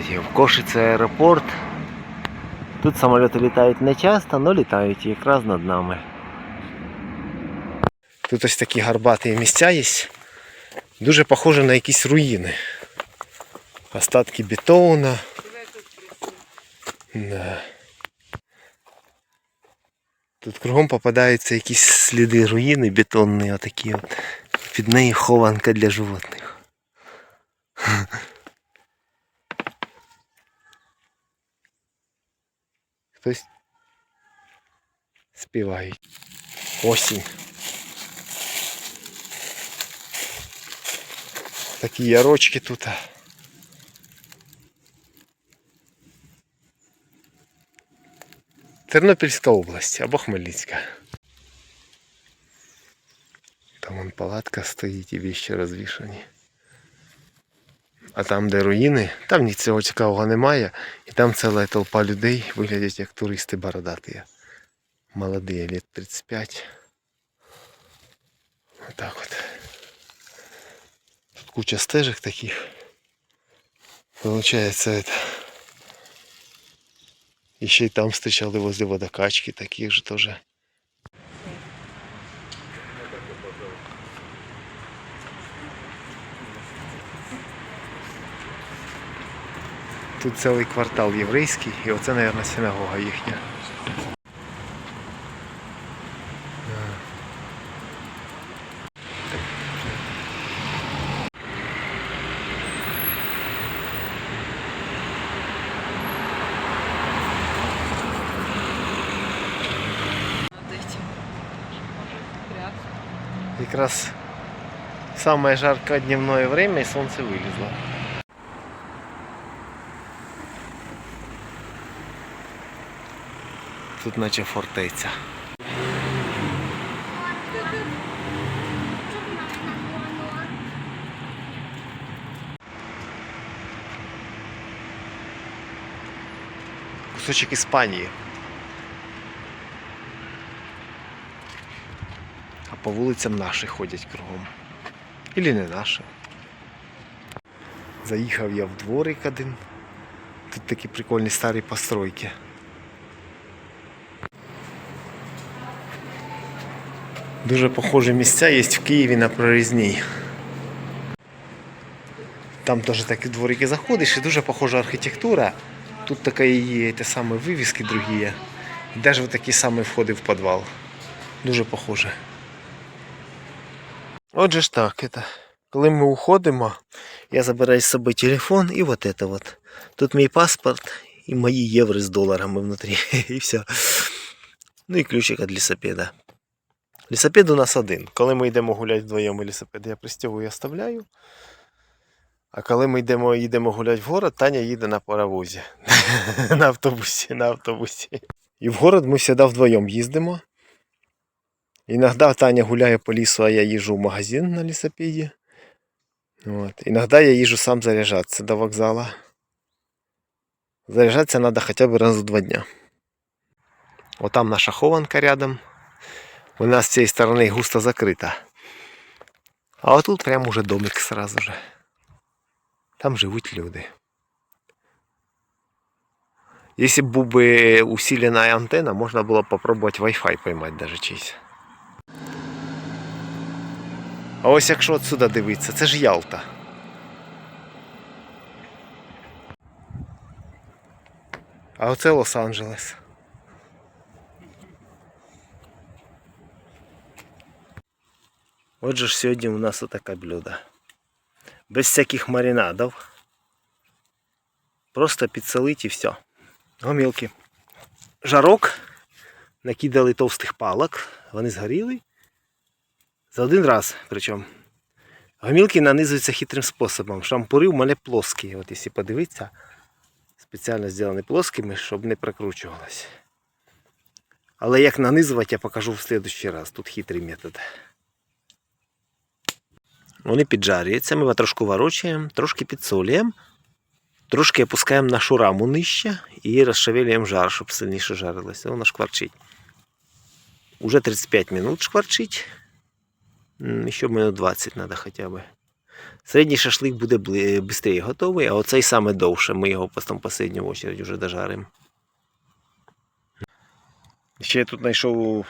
Полетів. Кошице аеропорт. Тут самоліти літають не часто, але літають якраз над нами. Тут ось такі гарбаті місця є. Дуже похоже на якісь руїни. Остатки бетону. Да. Тут кругом попадаються якісь сліди руїни бетонні, отакі от. Під нею хованка для животних. Хтось співає. Осінь. Такі ярочки тут. Тернопільська область або Хмельницька. Там вон палатка стоїть і віщі розвішані. А там, де руїни, там нічого цікавого немає. І там ціла толпа людей виглядять як туристи бородаті. Молоді, лет 35. Отак от. Тут куча стежок таких. Получается это. І ще й там встречали возле водокачки таких же тоже. Тут цілий квартал єврейський, і оце, мабуть, синагога їхня. Якраз самое жаркое дневное время и солнце вылезло. Тут наче фортеця. Кусочек Іспанії. А по вулицям наші ходять кругом. Ілі не наші. Заїхав я в дворик один. Тут такі прикольні старі постройки. Дуже похожі місця є в Києві на прорізній. Там теж такі дворики заходиш і дуже похожа архітектура. Тут така є те саме вивіски другі. І навіть такі самі входи в підвал. Дуже похоже. Отже ж так, это, коли ми уходимо, я забираю з собою телефон і вот это вот. Тут мій паспорт і мої євро з доларами внутрі. І все. Ну і ключик від лісопеда. Лісопед у нас один. Коли ми йдемо гуляти вдвоєм лісопед, я пристягую і оставляю. А коли ми йдемо, їдемо гуляти в город, Таня їде на паровозі. на автобусі, на автобусі. І в город ми завжди вдвоєм їздимо. Иногда Таня гуляє по лісу, а я їжджу в магазин на лісопеді. Вот. Иногда я їжджу сам заряджатися до вокзала. Заряжаться надо хотя бы раз в два дня. Вот там наша хованка рядом. У нас с цієї стороны густо закрита. А вот тут прям уже домик сразу же. Там живуть люди. Бы був би усилена антенна, можна було б попробувати Wi-Fi поймати даже чийсь. А ось якщо отсюда дивитися, це ж Ялта. А оце Лос-Анджелес. Отже сьогодні у нас отаке блюдо. Без всяких маринадів. Просто підсолить і все. Гомілки. Жарок. Накидали товстих палок. Вони згоріли. За один раз причому. Гомілки нанизуються хитрим способом. Шампури у мене плоскі. От якщо подивитися, спеціально зроблені плоскими, щоб не прокручувалось. Але як нанизувати, я покажу в следующий раз. Тут хитрий метод. Вони піджарюються, ми трошки ворочаємо, трошки підсолюємо, трошки опускаємо нашу раму нижче і розшевелюємо жар, щоб сильніше жарилося. Воно шкварчить. Уже 35 минут шкварчить. М, Еще минут 20 надо хотя бы. Середній шашлик буде швидше готовий, а оцей саме довше. Ми його потім в очередь вже дожаримо. Ще я тут знайшов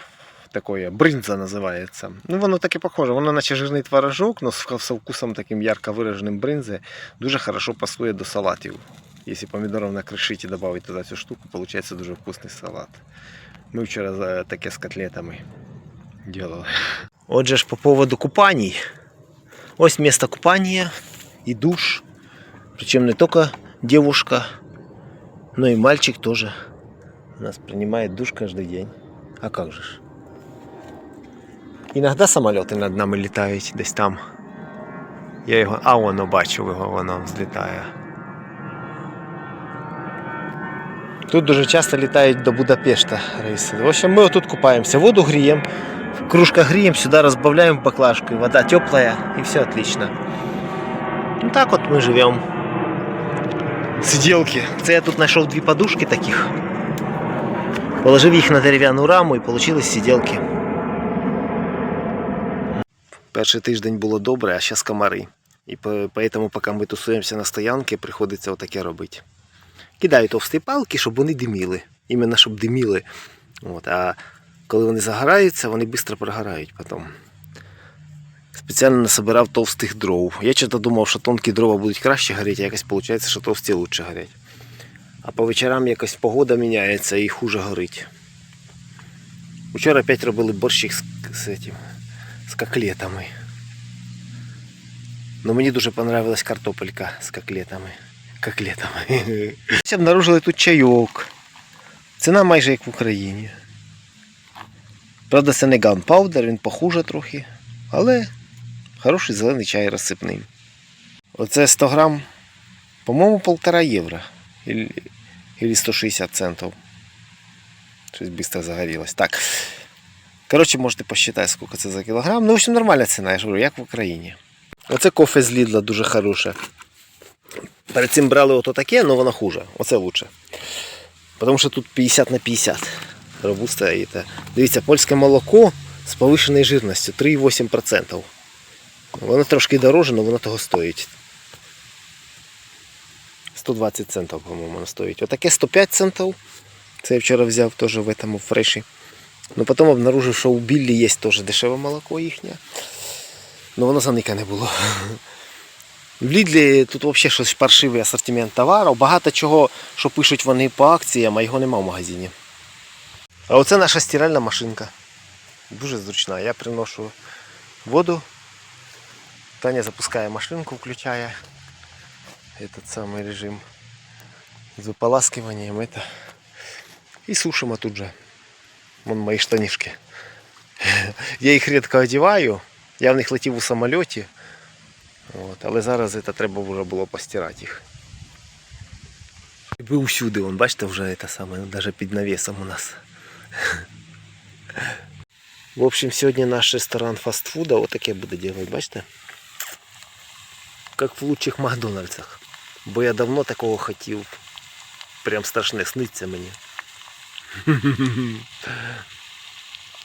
таке, бринза називається. Ну, воно таке похоже, воно наче жирний творожок, але з со вкусом таким ярко вираженим бринзи дуже хорошо пасує до салатів. Якщо помідорів накришити і додати туди цю штуку, виходить дуже вкусний салат. Ми вчора за- таке з котлетами делали. Отже ж, по поводу купаній. Ось місце купання і душ. Причем не только девушка, но и мальчик тоже у нас принимает душ каждый день. А как же ж? Іногда самоліти над нами літають десь там. Я його. А воно бачу його, воно взлітає. Тут дуже часто літають до Будапешта рейси. В общем, ми отут купаємося, воду гріємо, кружка гріємо, сюди розбавляємо в баклажку, і вода теплая, і все отлично. Ну так от ми живемо. Сиделки. Це я тут знайшов дві подушки таких. Положив їх на дерев'яну раму і вийшли сиделки. Перший тиждень було добре, а зараз комари. І по- поэтому, поки ми тусуємося на стоянці, приходиться отаке робити. Кидаю товсті палки, щоб вони диміли. Іменно щоб диміли. От, а коли вони загораються, вони швидко прогорають потім. Спеціально насобирав товстих дров. Я чого думав, що тонкі дрова будуть краще горіти, а якось виходить, що товсті краще горять. А по вечорам якось погода міняється і хуже горить. Вчора опять робили борщик з, этим, з коклетами. Ну мені дуже понравилась картопелька з коклетами. Коклетами. Обнаружили тут чайок. Ціна майже як в Україні. Правда, це не ганпаудер, він похуже трохи. Але хороший зелений чай розсипний. Оце 100 грам, по-моєму, полтора євро. Или, или 160 центов. Щось быстро загорілось. Так. Коротше, можете посчитати, скільки це за кілограм. Ну, в общем, нормальна ціна, я ж говорю, як в Україні. Оце кофе з Лідла дуже хороше. Перед цим брали ото таке, але воно хуже. Оце лучше. Тому що тут 50 на 50. Робуста і. Дивіться, польське молоко з повищеною жирністю 3,8%. Воно трошки дороже, але воно того стоїть. 120 центів, по-моєму, воно стоїть. Отаке 105 центів. Це я вчора взяв теж в этому фреші. Ну потім обнаружив, що у Біллі є теж дешеве молоко їхнє. Ну воно заника не було. В Лідлі тут взагалі щось паршивий асортимент товару. Багато чого, що пишуть вони по акціям, а його нема в магазині. А оце наша стиральна машинка. Дуже зручна. Я приношу воду. Таня запускає машинку, включає этот самый режим с выполаскиванием это и сушим тут же. Вон мои штанишки. Я їх рідко одіваю. Я в них летів у самольоті. От, але зараз це треба вже було постирати їх. Ви усюди, вон, бачите, вже це саме, навіть під навісом у нас. В общем, сьогодні наш ресторан фастфуда отаке буде делать, бачите? Как в лучших Макдональдсах. Бо я давно такого хотів. Прям страшне сниться мені.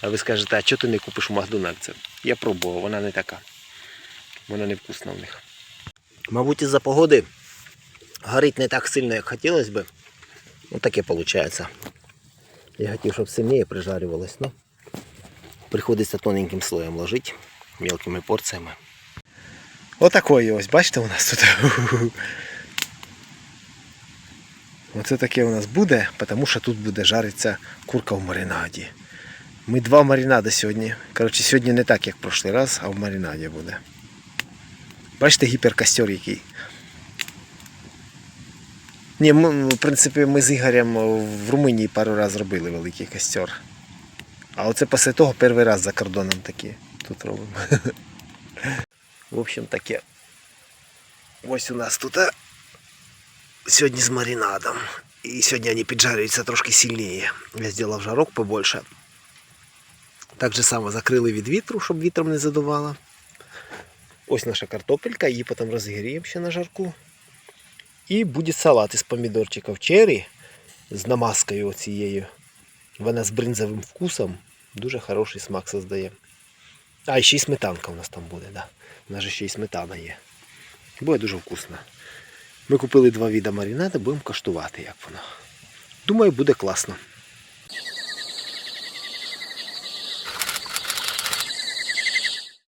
А ви скажете, а чого ти не купиш у Макдональдсі? Я пробував, вона не така. Вона не вкусна в них. Мабуть, із-за погоди горить не так сильно, як хотілося би. Ну таке виходить. Я хотів, щоб сильніше прижарювалось, но приходиться тоненьким слоєм ложити, мелкими порціями. Отакої ось, бачите, у нас тут. Оце таке у нас буде, тому що тут буде жаритися курка в маринаді. Ми два маринади сьогодні. Коротше, сьогодні не так, як в прошлий раз, а в маринаді буде. Бачите гіперкостер який. Ні, ми, в принципі, ми з Ігорем в Румунії пару разів робили великий костер. А оце після того перший раз за кордоном такі тут робимо. В общем, таке. Ось у нас тут сьогодні з маринадом. І сьогодні вони піджарюються трошки сильніше. Я зробив жарок побольше. Так же само закрили від вітру, щоб вітром не задувало. Ось наша картопелька, її потім розгріємо ще на жарку. І буде салат із помідорчиків черрі з намазкою оцією. Вона з бринзовим вкусом. Дуже хороший смак создає. А, ще й сметанка у нас там буде, да. У нас же ще й сметана є. Буде дуже вкусно. Ми купили два віда маринада, будемо коштувати, як воно. Думаю, буде класно.